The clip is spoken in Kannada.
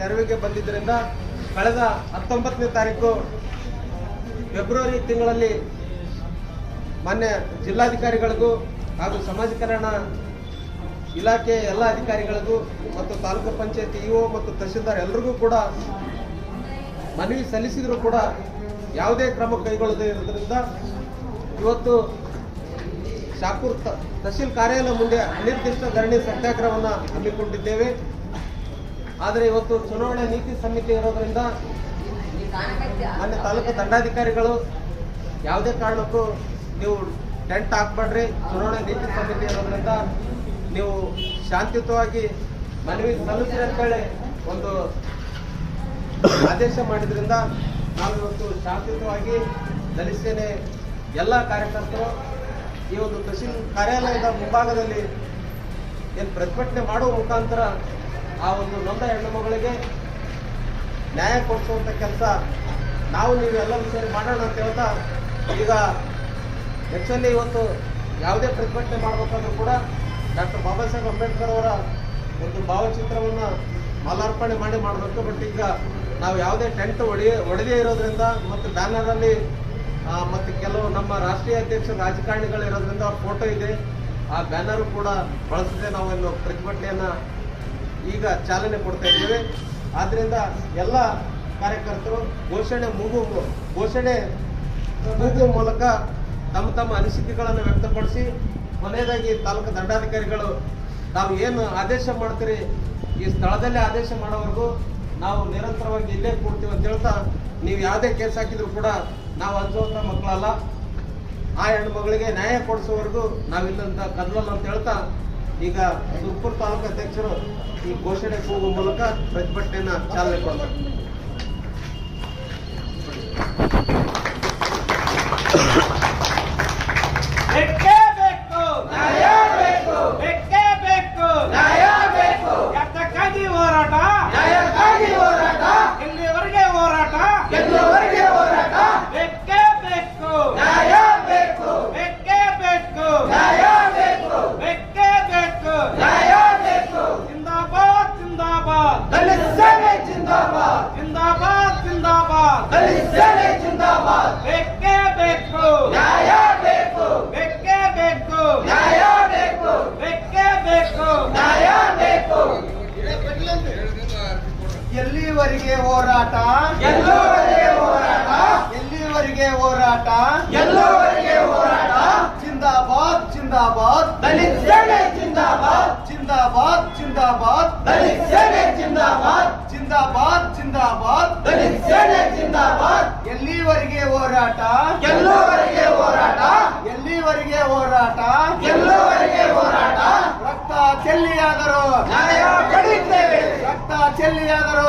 ನೆರವಿಗೆ ಬಂದಿದ್ದರಿಂದ ಕಳೆದ ಹತ್ತೊಂಬತ್ತನೇ ತಾರೀಕು ಫೆಬ್ರವರಿ ತಿಂಗಳಲ್ಲಿ ಮಾನ್ಯ ಜಿಲ್ಲಾಧಿಕಾರಿಗಳಿಗೂ ಹಾಗೂ ಸಮಾಜ ಕಲ್ಯಾಣ ಇಲಾಖೆ ಎಲ್ಲ ಅಧಿಕಾರಿಗಳಿಗೂ ಮತ್ತು ತಾಲೂಕು ಪಂಚಾಯತ್ ಇಒ ಮತ್ತು ತಹಶೀಲ್ದಾರ್ ಎಲ್ರಿಗೂ ಕೂಡ ಮನವಿ ಸಲ್ಲಿಸಿದರೂ ಕೂಡ ಯಾವುದೇ ಕ್ರಮ ಕೈಗೊಳ್ಳದೆ ಇರೋದ್ರಿಂದ ಇವತ್ತು ಶಾಪುರ್ ತಹಸೀಲ್ ಕಾರ್ಯಾಲಯ ಮುಂದೆ ಅನಿರ್ದಿಷ್ಟ ಧರಣಿ ಸತ್ಯಾಗ್ರಹವನ್ನು ಹಮ್ಮಿಕೊಂಡಿದ್ದೇವೆ. ಆದರೆ ಇವತ್ತು ಚುನಾವಣೆ ನೀತಿ ಸಮಿತಿ ಇರೋದ್ರಿಂದ ಅಲ್ಲಿ ತಾಲೂಕು ದಂಡಾಧಿಕಾರಿಗಳು ಯಾವುದೇ ಕಾರಣಕ್ಕೂ ನೀವು ಟೆಂಟ್ ಹಾಕ್ಬೇಡ್ರಿ. ಚುನಾವಣೆ ನೀತಿ ಸಮಿತಿ ಇರೋದ್ರಿಂದ ನೀವು ಶಾಂತಿಯುತವಾಗಿ ಮನವಿ ಸಲ್ಲಿಸಿರಿ ಅಂತೇಳಿ ಒಂದು ಆದೇಶ ಮಾಡಿದ್ರಿಂದ ನಾವು ಇವತ್ತು ಶಾಂತಿಯುತವಾಗಿ ದಲಿಸೇನೆ ಎಲ್ಲ ಕಾರ್ಯಕರ್ತರು ಈ ಒಂದು ಕೃಷಿ ಕಾರ್ಯಾಲಯದ ಮುಂಭಾಗದಲ್ಲಿ ಏನು ಪ್ರತಿಭಟನೆ ಮಾಡುವ ಮುಖಾಂತರ ಆ ಒಂದು ನೊಂದ ಹೆಣ್ಣು ಮಗಳಿಗೆ ನ್ಯಾಯ ಕೊಡಿಸುವಂಥ ಕೆಲಸ ನಾವು ನೀವೆಲ್ಲರೂ ಸೇರಿ ಮಾಡೋಣ ಅಂತ ಹೇಳ್ತಾ ಈಗ ಆ್ಯಕ್ಚುಲಿ ಇವತ್ತು ಯಾವುದೇ ಪ್ರತಿಭಟನೆ ಮಾಡಬೇಕಾದ್ರೂ ಕೂಡ ಡಾಕ್ಟರ್ ಬಾಬಾ ಸಾಹೇಬ್ ಅಂಬೇಡ್ಕರ್ ಅವರ ಒಂದು ಭಾವಚಿತ್ರವನ್ನು ಮಾಲಾರ್ಪಣೆ ಮಾಡಿ ಮಾಡಬೇಕು. ಬಟ್ ಈಗ ನಾವು ಯಾವುದೇ ಟೆಂಟ್ ಒಡಿ ಒಡೆದೇ ಇರೋದ್ರಿಂದ ಮತ್ತು ಬ್ಯಾನರಲ್ಲಿ ಮತ್ತು ಕೆಲವು ನಮ್ಮ ರಾಷ್ಟ್ರೀಯ ಅಧ್ಯಕ್ಷ ರಾಜಕಾರಣಿಗಳಿರೋದ್ರಿಂದ ಅವ್ರ ಫೋಟೋ ಇದೆ. ಆ ಬ್ಯಾನರು ಕೂಡ ಬಳಸದೆ ನಾವು ಇನ್ನು ಪ್ರತಿಭಟನೆಯನ್ನು ಈಗ ಚಾಲನೆ ಕೊಡ್ತಾ ಇದ್ದೇವೆ. ಆದ್ರಿಂದ ಎಲ್ಲ ಕಾರ್ಯಕರ್ತರು ಘೋಷಣೆ ಮೂಗು ಘೋಷಣೆ ಮೂಗುವ ಮೂಲಕ ತಮ್ಮ ತಮ್ಮ ಅನಿಸಿಕೆಗಳನ್ನು ವ್ಯಕ್ತಪಡಿಸಿ, ಕೊನೆಯದಾಗಿ ತಾಲೂಕು ದಂಡಾಧಿಕಾರಿಗಳು ತಾವು ಏನು ಆದೇಶ ಮಾಡ್ತೀರಿ, ಈ ಸ್ಥಳದಲ್ಲೇ ಆದೇಶ ಮಾಡೋವರೆಗೂ ನಾವು ನಿರಂತರವಾಗಿ ಇಲ್ಲೇ ಕೂಡ್ತೀವಿ ಅಂತ ಹೇಳ್ತಾ, ನೀವು ಯಾವುದೇ ಕೇಸ್ ಹಾಕಿದ್ರು ಕೂಡ ನಾವು ಹಂಚುವಂಥ ಮಕ್ಕಳಲ್ಲ. ಆ ಹೆಣ್ಣು ಮಗಳಿಗೆ ನ್ಯಾಯ ಕೊಡಿಸುವವರೆಗೂ ನಾವಿಲ್ಲಂತ ಕದಲಲ್ಲ ಅಂತ ಹೇಳ್ತಾ ಈಗ ತುಮಕೂರು ತಾಲೂಕು ಅಧ್ಯಕ್ಷರು ಈ ಘೋಷಣೆ ಕೂಗುವ ಮೂಲಕ ಪ್ರತಿಭಟನೆಯನ್ನ ಚಾಲನೆ ಕೊಡ್ತಾರೆ. ಬೇಕೇ ಎಲ್ಲಿವರೆಗೆ ಹೋರಾಟ? ಎಲ್ಲಿವರೆಗೆ ಹೋರಾಟ? ಎಲ್ಲಿವರೆಗೆ ಹೋರಾಟ? ಎಲ್ಲಿವರೆಗೆ ಹೋರಾಟ? ಜಿಂದಾಬಾದ್ ಜಿಂದಾಬಾದ್. ದಲಿತ ಸೇನೆ ಜಿಂದಾಬಾದ್. ಜಿಂದಾಬಾದ್ ಜಿಂದಾಬಾದ್. ದಲಿತ ಸೇನೆ ಜಿಂದಾಬಾದ್. ಜಿಂದಾಬಾದ್ ಜಿಂದಾಬಾದ್. ದಲಿತ ಸೇನೆ ಜಿಂದಾಬಾದ್. ಎಲ್ಲಿವರೆಗೆ ಹೋರಾಟ? ಎಲ್ಲಿವರೆಗೆ ಹೋರಾಟ? ಎಲ್ಲಿವರೆಗೆ ಹೋರಾಟ? ಎಲ್ಲಿವರೆಗೆ ಹೋರಾಟ? ರಕ್ತ ಚೆಲ್ಲಿಯಾದರು ನ್ಯಾಯ ರಕ್ತ ಚೆಲ್ಲಿಯಾದರು